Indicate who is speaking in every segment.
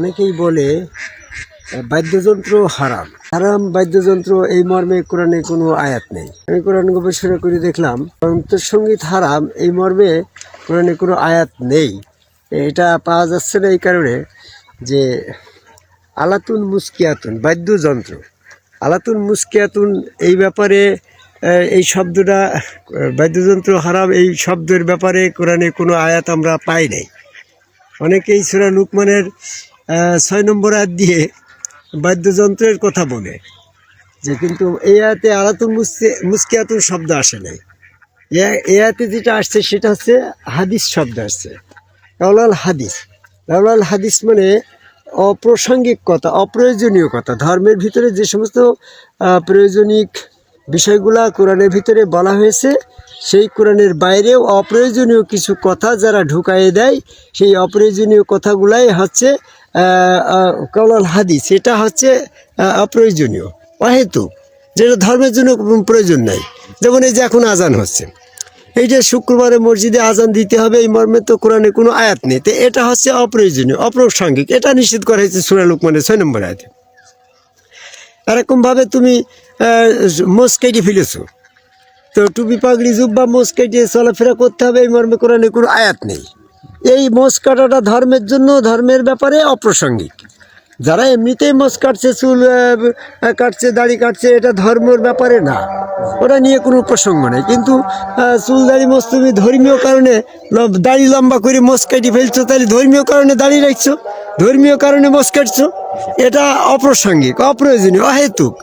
Speaker 1: অনেকেই বলে বাদ্যযন্ত্র হারাম। হারাম বাদ্যযন্ত্র এই মর্মে কোরআনে কোনো আয়াত নেই। আমি কোরআন গবেষণা করে দেখলাম অন্তঃসঙ্গীত হারাম এই মর্মে কোরআনে কোনো আয়াত নেই। এটা পাওয়া যাচ্ছে না এই কারণে যে আলাতুন মুস্কিয়াতুন, বাদ্যযন্ত্র। আলাতুন মুস্কিয়াতুন এই ব্যাপারে এই শব্দটা বাদ্যযন্ত্র হারাম এই শব্দের ব্যাপারে কোরআনে কোনো আয়াত আমরা পাই নাই। অনেকেই সুরা লুকমানের ছয় নম্বর আয়াত দিয়ে বাদ্যযন্ত্রের কথা বলে যে কিন্তু এই আয়াতে আলাতুন মুসকে মুস্কিয়াতুন শব্দ আসে নাই। এ- আয়াতে যেটা আসছে সেটা হচ্ছে হাদিস শব্দ আসছে। রাউলাল হাদিস। লাউলাল হাদিস মানে অপ্রাসঙ্গিক কথা অপ্রয়োজনীয় কথা। ধর্মের ভিতরে যে সমস্ত আহ, প্রয়োজনীয় বিষয়গুলা কোরআনের ভিতরে বলা হয়েছে সেই কোরআনের বাইরেও অপ্রয়োজনীয় কিছু কথা যারা ঢুকাইয়ে দেয় সেই অপ্রয়োজনীয় কথাগুলাই হচ্ছে কলাল হাদিস এটা হচ্ছে অপ্রয়োজনীয়। অহেতু, যেটা ধর্মের জন্য প্রয়োজন নাই। যেমন এই যে এখন আজান হচ্ছে। এই যে শুক্রবারে মসজিদে আজান দিতে হবে, এই মর্মে তো কোরআনে কোনো আয়াত নেই। তো এটা হচ্ছে অপ্রয়োজনীয়, অপ্রাসঙ্গিক। এটা নিশ্চিত করা হয়েছে সুরা মানে ছয় নম্বর আয়াতে। এরকমভাবে তুমি মোষ কেটে ফেলেছো। তো টুপি পাগড়ি, জুব্বা মোষ কেটে চলাফেরা করতে হবে, এই মর্মে কোরআনে কোনো আয়াত নেই। এই মোষ কাটাটা ধর্মের জন্য, ধর্মের ব্যাপারে অপ্রাসঙ্গিক। যারা এমনিতেই মোষ কাটছে, চুল কাটছে, দাড়ি কাটছে, এটা ধর্মের ব্যাপারে না। ওটা নিয়ে কোনো প্রসঙ্গ নেই। কিন্তু চুল, দাড়ি, মোষ তুমি ধর্মীয় কারণে দাড়ি লম্বা করে মোষ কেটে ফেলছো, তাহলে ধর্মীয় কারণে দাড়ি রাখছো, ধর্মীয় কারণে মোষ কাটছো, এটা অপ্রাসঙ্গিক, অপ্রয়োজনীয়, অহেতুক।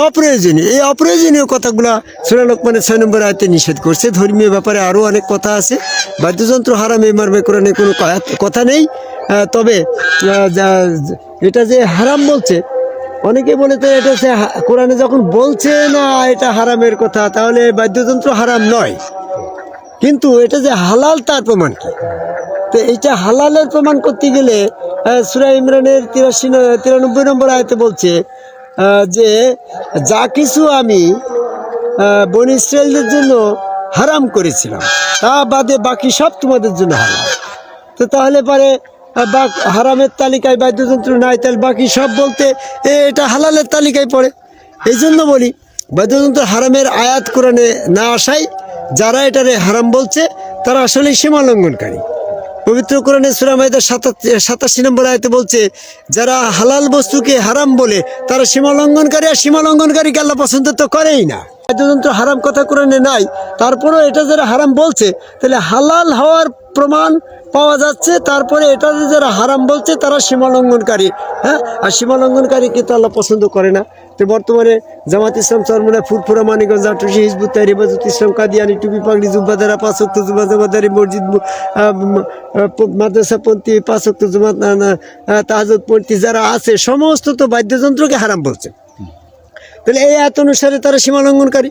Speaker 1: অপ্রয়োজনীয়। এই অপ্রয়োজনীয় কথাগুলা সুরা লোকমানের ছয় নম্বর আয়তে নিষেধ করছে। ধর্মীয় ব্যাপারে আরও অনেক কথা আছে। বাদ্যযন্ত্র হারাম এই মর্মে কোরআনে কোনো কথা নেই। তবে এটা যে হারাম বলছে, অনেকে বলে তো এটা হা- কোরআনে যখন বলছে না এটা হারামের কথা, তাহলে বাদ্যযন্ত্র হারাম নয়। কিন্তু এটা যে হালাল তার প্রমাণ কি? তো এইটা হালালের প্রমাণ করতে গেলে সুরা ইমরানের তিরাশি তিরানব্বই নম্বর আয়তে বলছে যে যা কিছু আমি বনি ইসরায়েলদের জন্য হারাম করেছিলাম, তা বাদে বাকি সব তোমাদের জন্য হারাম। তো তাহলে পরে বা, হারামের তালিকায় বাদ্যযন্ত্র নাই, তাহলে বাকি সব বলতে এটা হালালের তালিকায় পড়ে। এই জন্য বলি, বাদ্যযন্ত্র হারামের আয়াত কোরআনে না আসায়, যারা এটারে হারাম বলছে, তারা আসলে সীমা লঙ্ঘনকারী পবিত্র কোরআনে সুরামায়দা সাতাশি নম্বর আয়তে বলছে, যারা হালাল বস্তুকে হারাম বলে, তারা সীমালঙ্ঘনকারী আর সীমা লঙ্ঘনকারীকে আল্লাহ পছন্দ তো করেই না। বাদ্যযন্ত্র হারাম কথা কোরআনে নাই, তারপরেও এটা যারা হারাম বলছে, তাহলে হালাল হওয়ার প্রমাণ পাওয়া যাচ্ছে। তারপরে এটা যারা হারাম বলছে, তারা সীমা লঙ্ঘনকারী হ্যাঁ? আর সীমা লঙ্ঘনকারীকে তো আল্লাহ পছন্দ করে না। তো বর্তমানে জামাত ইসলাম চরমুনা ফুরফুরা মানিগঞ্জ আটুসি হিজবুত তাই হেফাজত ইসলাম, কাদিয়ানি, টুপি, পাগড়ি জুব্বাদারা পাঁচক্ত জুমা জমাদারি মসজিদ মাদ্রাসাপন্থী পাঁচক্ত জুমা তাহাজতপন্থী যারা আছে, সমস্ত তো বাদ্যযন্ত্রকে হারাম বলছে। তাহলে এই এত অনুসারে তারা সীমালঙ্ঘনকারী।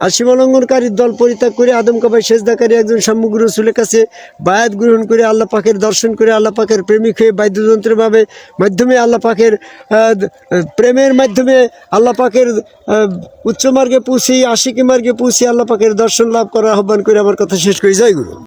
Speaker 1: আর সীমালঙ্ঘনকারীর দল পরিত্যাগ করে আদম কাবাই সেজদাকারী একজন সামগ্র রসুলের কাছে বায়াত গ্রহণ করে আল্লাহ পাকের দর্শন করে আল্লাহ পাকের প্রেমিক হয়ে বাদ্যযন্ত্রের ভাবে মাধ্যমে আল্লাহ পাকের দ- প্রেমের মাধ্যমে আল্লাহ পাকের আহ, উচ্চ মার্গে পৌঁছে আশিকি মার্গে পৌঁছে আল্লাহ পাকের দর্শন লাভ করার আহ্বান করে আমার কথা শেষ করি। জয় গুরু।